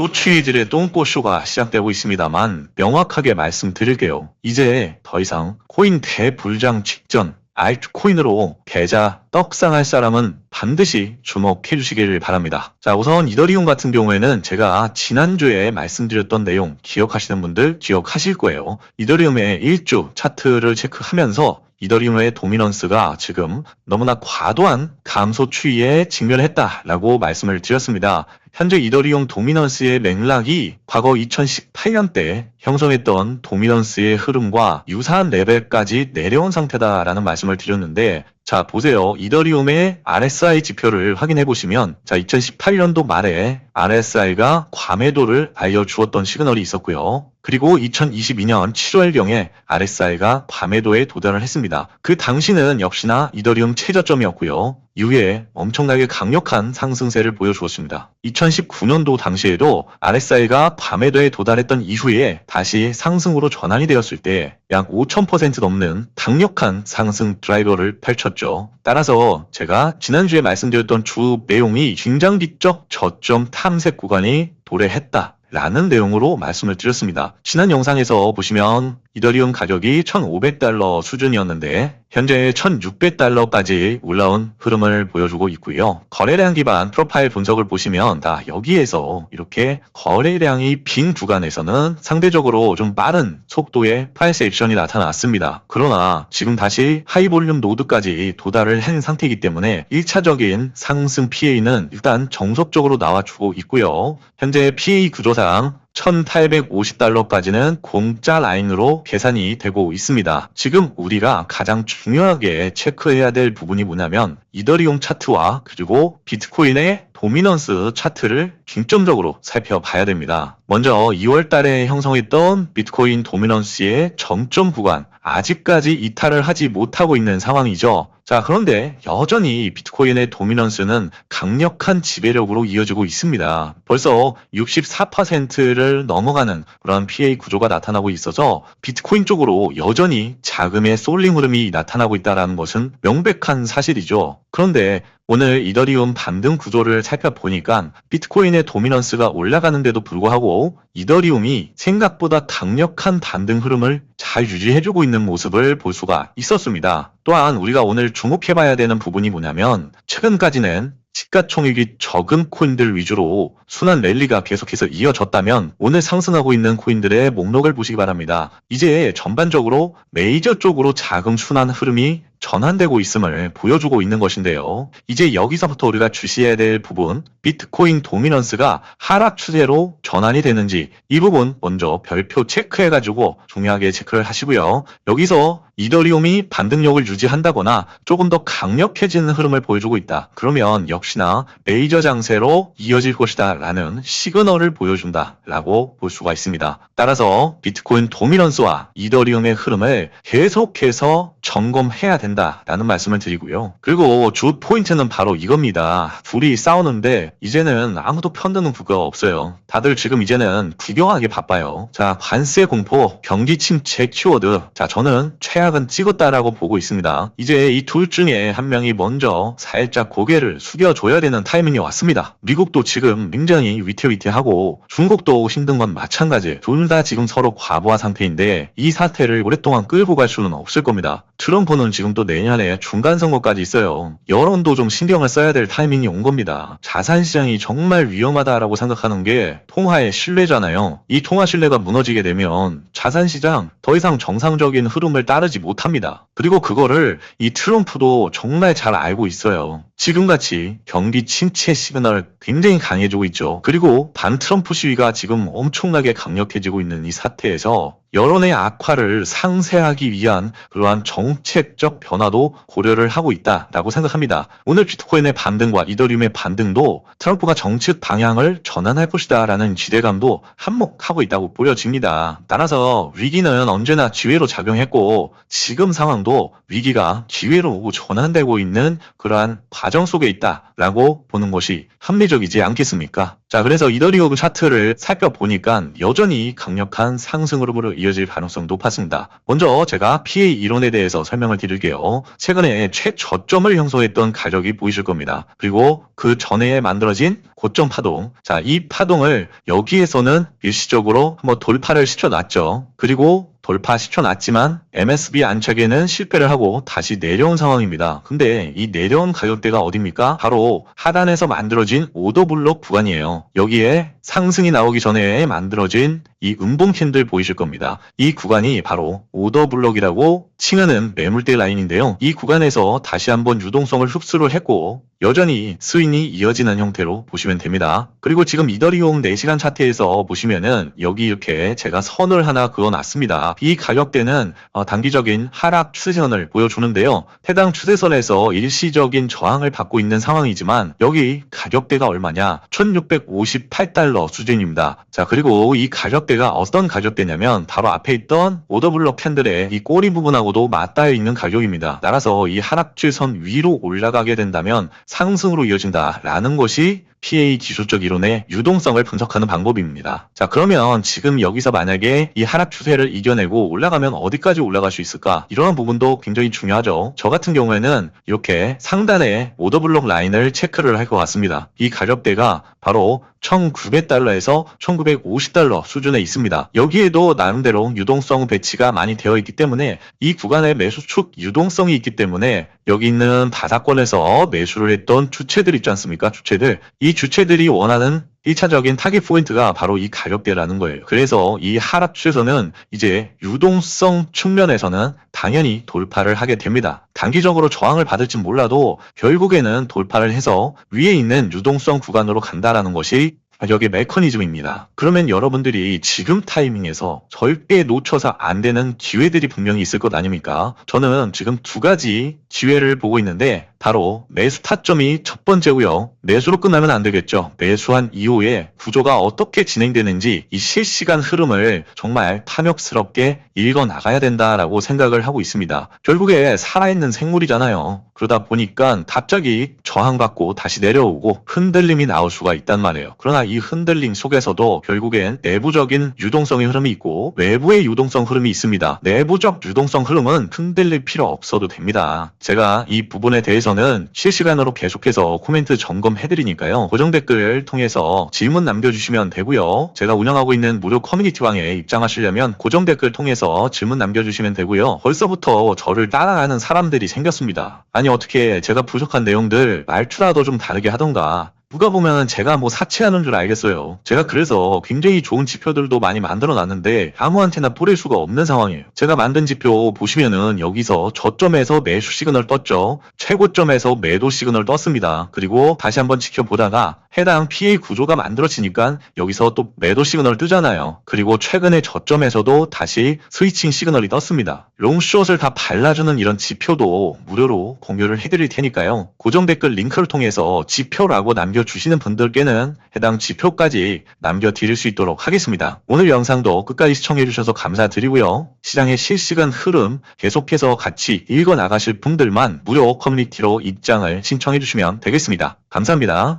쇼츠이들의 똥꼬쇼가 시작되고 있습니다만 명확하게 말씀드릴게요. 이제 더 이상 코인 대불장 직전 알트코인으로 계좌 떡상할 사람은 반드시 주목해 주시길 바랍니다. 자, 우선 이더리움 같은 경우에는 제가 지난주에 말씀드렸던 내용 기억하시는 분들 기억하실 거예요. 이더리움의 1주 차트를 체크하면서 이더리움의 도미넌스가 지금 너무나 과도한 감소 추이에 직면했다라고 말씀을 드렸습니다. 현재 이더리움 도미넌스의 맥락이 과거 2018년 때 형성했던 도미넌스의 흐름과 유사한 레벨까지 내려온 상태다라는 말씀을 드렸는데 자 보세요. 이더리움의 RSI 지표를 확인해 보시면 자 2018년도 말에 RSI가 과매도를 알려주었던 시그널이 있었고요. 그리고 2022년 7월경에 RSI가 과매도에 도달을 했습니다. 그 당시는 역시나 이더리움 최저점이었고요 이후에 엄청나게 강력한 상승세를 보여주었습니다. 2019년도 당시에도 RSI가 과매도에 도달했던 이후에 다시 상승으로 전환이 되었을 때 약 5000% 넘는 강력한 상승 드라이버를 펼쳤죠. 따라서 제가 지난주에 말씀드렸던 주 내용이 중장기적 저점 탐색 구간이 도래했다. 라는 내용으로 말씀을 드렸습니다. 지난 영상에서 보시면 이더리움 가격이 1,500달러 수준이었는데 현재 1,600달러까지 올라온 흐름을 보여주고 있고요. 거래량 기반 프로파일 분석을 보시면 다 여기에서 이렇게 거래량이 빈 구간에서는 상대적으로 좀 빠른 속도의 프라이스 액션이 나타났습니다. 그러나 지금 다시 하이 볼륨 노드까지 도달을 한 상태이기 때문에 1차적인 상승 PA는 일단 정석적으로 나와주고 있고요. 현재 PA 구조상 1850달러까지는 공짜 라인으로 계산이 되고 있습니다. 지금 우리가 가장 중요하게 체크해야 될 부분이 뭐냐면 이더리움 차트와 그리고 비트코인의 도미넌스 차트를 중점적으로 살펴봐야 됩니다. 먼저 2월 달에 형성했던 비트코인 도미넌스의 정점 구간 아직까지 이탈을 하지 못하고 있는 상황이죠. 자, 그런데 여전히 비트코인의 도미넌스는 강력한 지배력으로 이어지고 있습니다. 벌써 64%를 넘어가는 그런 PA 구조가 나타나고 있어서 비트코인 쪽으로 여전히 자금의 쏠림 흐름이 나타나고 있다는 것은 명백한 사실이죠. 그런데 오늘 이더리움 반등 구조를 살펴보니까 비트코인의 도미넌스가 올라가는데도 불구하고 이더리움이 생각보다 강력한 반등 흐름을 잘 유지해주고 있는 모습을 볼 수가 있었습니다. 또한 우리가 오늘 주목해봐야 되는 부분이 뭐냐면 최근까지는 시가총액이 적은 코인들 위주로 순환 랠리가 계속해서 이어졌다면 오늘 상승하고 있는 코인들의 목록을 보시기 바랍니다. 이제 전반적으로 메이저 쪽으로 자금 순환 흐름이 전환되고 있음을 보여주고 있는 것인데요. 이제 여기서부터 우리가 주시해야 될 부분, 비트코인 도미넌스가 하락 추세로 전환이 되는지 이 부분 먼저 별표 체크해가지고 중요하게 체크를 하시고요. 여기서 이더리움이 반등력을 유지한다거나 조금 더 강력해지는 흐름을 보여주고 있다. 그러면 역시나 메이저 장세로 이어질 것이다 라는 시그널을 보여준다 라고 볼 수가 있습니다. 따라서 비트코인 도미넌스와 이더리움의 흐름을 계속해서 점검해야 된다 라는 말씀을 드리고요. 그리고 주 포인트는 바로 이겁니다. 둘이 싸우는데 이제는 아무도 편드는 구가 없어요. 다들 지금 이제는 구경하기 바빠요. 자, 관세 공포, 경기 침체 키워드. 자, 저는 최악은 찍었다라고 보고 있습니다. 이제 이 둘 중에 한 명이 먼저 살짝 고개를 숙여줘야 되는 타이밍이 왔습니다. 미국도 지금 굉장히 위태위태하고 중국도 힘든 건 마찬가지. 둘 다 지금 서로 과부하 상태인데 이 사태를 오랫동안 끌고 갈 수는 없을 겁니다. 트럼프는 지금 또 내년에 중간 선거까지 있어요. 여론도 좀 신경을 써야 될 타이밍이 온 겁니다. 자산 시장이 정말 위험하다라고 생각하는 게 통화의 신뢰잖아요. 이 통화 신뢰가 무너지게 되면 자산 시장 더 이상 정상적인 흐름을 따르지 못합니다. 그리고 그거를 이 트럼프도 정말 잘 알고 있어요. 지금같이 경기 침체 시그널 굉장히 강해지고 있죠. 그리고 반 트럼프 시위가 지금 엄청나게 강력해지고 있는 이 사태에서 여론의 악화를 상쇄하기 위한 그러한 정책적 변화도 고려를 하고 있다라고 생각합니다. 오늘 비트코인의 반등과 이더리움의 반등도 트럼프가 정책 방향을 전환할 것이다라는 기대감도 한몫하고 있다고 보여집니다. 따라서 위기는 언제나 기회로 작용했고 지금 상황도 위기가 기회로 전환되고 있는 그러한 과정 속에 있다라고 보는 것이 합리적이지 않겠습니까? 자, 그래서 이더리움 차트를 살펴보니까 여전히 강력한 상승 흐름으로 이어질 가능성 높았습니다. 먼저 제가 PA 이론에 대해서 설명을 드릴게요. 최근에 최저점을 형성했던 가격이 보이실 겁니다. 그리고 그 전에 만들어진 고점 파동. 자, 이 파동을 여기에서는 일시적으로 한번 돌파를 시켜놨죠. 그리고 돌파 시켜놨지만 MSB 안착에는 실패를 하고 다시 내려온 상황입니다. 근데 이 내려온 가격대가 어딥니까? 바로 하단에서 만들어진 오더블록 구간이에요. 여기에 상승이 나오기 전에 만들어진 이 음봉 캔들 보이실 겁니다. 이 구간이 바로 오더블록이라고 칭하는 매물대 라인인데요. 이 구간에서 다시 한번 유동성을 흡수를 했고 여전히 스윙이 이어지는 형태로 보시면 됩니다. 그리고 지금 이더리움 4시간 차트에서 보시면은 여기 이렇게 제가 선을 하나 그어놨습니다. 이 가격대는 어, 단기적인 하락 추세선을 보여주는데요. 해당 추세선에서 일시적인 저항을 받고 있는 상황이지만 여기 가격대가 얼마냐? 1658달러 수준입니다. 자 그리고 이 가격대 가 어떤 가격대냐면 바로 앞에 있던 오더블럭 캔들의 이 꼬리 부분하고도 맞닿아 있는 가격입니다. 따라서 이 하락 추세선 위로 올라가게 된다면 상승으로 이어진다라는 것이 PA 기술적 이론의 유동성을 분석하는 방법입니다. 자, 그러면 지금 여기서 만약에 이 하락 추세를 이겨내고 올라가면 어디까지 올라갈 수 있을까? 이러한 부분도 굉장히 중요하죠. 저 같은 경우에는 이렇게 상단에 오더블록 라인을 체크를 할 것 같습니다. 이 가격대가 바로 1900달러에서 1950달러 수준에 있습니다. 여기에도 나름대로 유동성 배치가 많이 되어 있기 때문에 이 구간에 매수축 유동성이 있기 때문에 여기 있는 바닥권에서 매수를 했던 주체들 있지 않습니까? 주체들. 이 주체들이 원하는 1차적인 타겟 포인트가 바로 이 가격대라는 거예요. 그래서 이 하락 추세선은 이제 유동성 측면에서는 당연히 돌파를 하게 됩니다. 단기적으로 저항을 받을진 몰라도 결국에는 돌파를 해서 위에 있는 유동성 구간으로 간다라는 것이 가격의 메커니즘입니다. 그러면 여러분들이 지금 타이밍에서 절대 놓쳐서 안 되는 기회들이 분명히 있을 것 아닙니까? 저는 지금 두 가지 기회를 보고 있는데 바로 매수 타점이 첫 번째고요. 매수로 끝나면 안 되겠죠. 매수한 이후에 구조가 어떻게 진행되는지 이 실시간 흐름을 정말 탐욕스럽게 읽어 나가야 된다라고 생각을 하고 있습니다. 결국에 살아있는 생물이잖아요. 그러다 보니까 갑자기 저항받고 다시 내려오고 흔들림이 나올 수가 있단 말이에요. 그러나 이 흔들림 속에서도 결국엔 내부적인 유동성의 흐름이 있고 외부의 유동성 흐름이 있습니다. 내부적 유동성 흐름은 흔들릴 필요 없어도 됩니다. 제가 이 부분에 대해서는 실시간으로 계속해서 코멘트 점검해드리니까요. 고정 댓글 통해서 질문 남겨주시면 되고요. 제가 운영하고 있는 무료 커뮤니티방에 입장하시려면 고정 댓글 통해서 질문 남겨주시면 되고요. 벌써부터 저를 따라가는 사람들이 생겼습니다. 아니 어떻게 제가 부족한 내용들 말투라도 좀 다르게 하던가 누가 보면 제가 뭐 사치하는 줄 알겠어요. 제가 그래서 굉장히 좋은 지표들도 많이 만들어 놨는데 아무한테나 뿌릴 수가 없는 상황이에요. 제가 만든 지표 보시면은 여기서 저점에서 매수 시그널 떴죠. 최고점에서 매도 시그널 떴습니다. 그리고 다시 한번 지켜보다가 해당 PA 구조가 만들어지니까 여기서 또 매도 시그널 뜨잖아요. 그리고 최근에 저점에서도 다시 스위칭 시그널이 떴습니다. 롱숏을 다 발라주는 이런 지표도 무료로 공유를 해드릴 테니까요. 고정 댓글 링크를 통해서 지표라고 남겨주시는 분들께는 해당 지표까지 남겨드릴 수 있도록 하겠습니다. 오늘 영상도 끝까지 시청해주셔서 감사드리고요. 시장의 실시간 흐름 계속해서 같이 읽어 나가실 분들만 무료 커뮤니티로 입장을 신청해주시면 되겠습니다. 감사합니다.